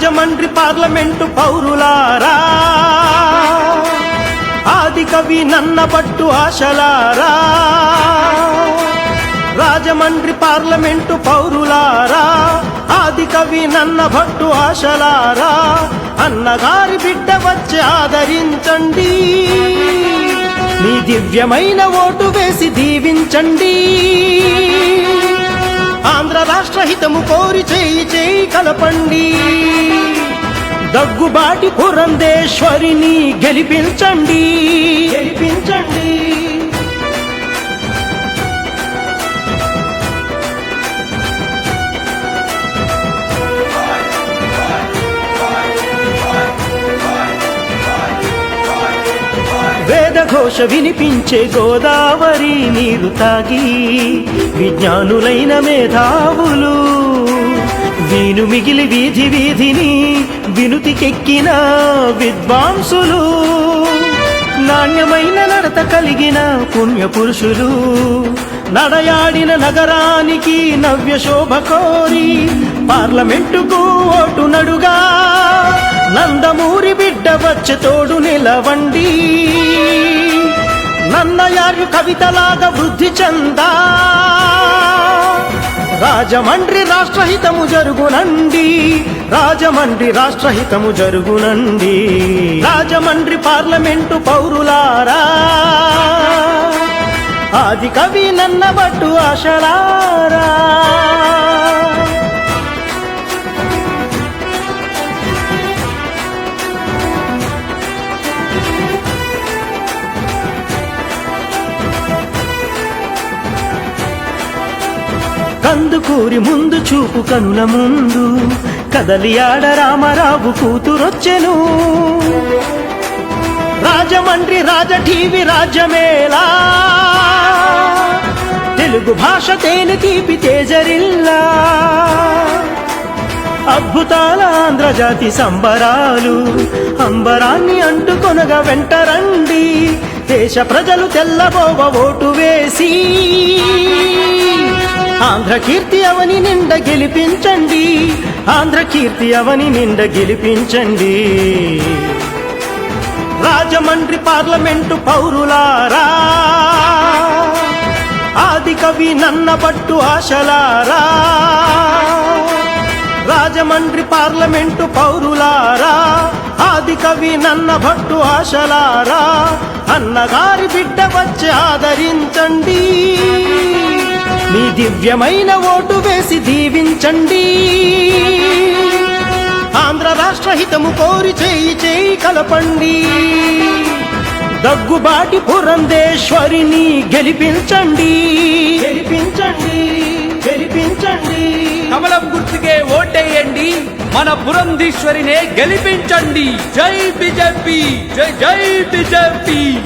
Rajahmundry parliament పౌరులారా. ఆది కవి నన్నబట్టు ఆశలారా. రాజమండ్రి పార్లమెంటు పౌరులారా. ఆది కవి నన్నభట్టు ఆశలారా. అన్నగారి బిడ్డ వచ్చి ఆదరించండి. మీ దివ్యమైన ఓటు వేసి దీవించండి. ఆంధ్ర రాష్ట్ర హితము కోరి చేయి చేయి కలపండి. దగ్గుబాటి పురంధేశ్వరిని గెలిపించండి. గెలిపించండి. వేదఘోష వినిపించే గోదావరి నీరు తాగి విజ్ఞానులైన మేధావులు వీను మిగిలి వీధి వీధిని వినుతికెక్కిన విద్వాంసులు. నాణ్యమైన నడత కలిగిన పుణ్యపురుషులు. నడయాడిన నగరానికి నవ్య శోభ కోరి పార్లమెంటుకు ఓటు నడుగా. నందమూరి బిడ్డ వచ్చి తోడు నిలవండి. నన్నయారు కవితలాగా వృద్ధి చెందా. రాజమండ్రి రాష్ట్రహితము జరుగునండి. రాజమండ్రి రాష్ట్రహితము జరుగునండి. రాజమండ్రి పార్లమెంటు పౌరులారా. ఆది కవి నన్నబట్టు ఆశలారా. కందుకూరి ముందు చూపు కనుల ముందు కదలి ఆడ రామరావు కూతురొచ్చెను. రాజమండ్రి రాజ టీవీ రాజ్యమేలా తెలుగు భాష తేలి తీపి తేజరిల్లా. అద్భుతాల ఆంధ్రజాతి సంబరాలు అంబరాన్ని అంటుకొనగా వెంటరండి. దేశ ప్రజలు తెల్లబోవ ఓటు వేసి ఆంధ్ర కీర్తి అవని నిండ గెలిపించండి. ఆంధ్ర కీర్తి అవని నిండ గెలిపించండి. రాజమండ్రి పార్లమెంటు పౌరులారా ఆది కవి నన్న పట్టు ఆశలారా రాజమండ్రి పార్లమెంటు పౌరులారా ఆది కవి నన్న భట్టు ఆశలారా అన్నగారి బిడ్డ వచ్చి ఆదరించండి. మీ దివ్యమైన ఓటు వేసి దీవించండి. ఆంధ్ర రాష్ట్ర హితము కోరి చేయి చేయి కలపండి. దగ్గుబాటి పురంధేశ్వరిని గెలిపించండి. గెలిపించండి గెలిపించండి. కమలం గుర్తుకే ఓటేయండి మన పురంధీశ్వరినే గెలిపించండి. జై బిజెపి జై జై బిజెపి.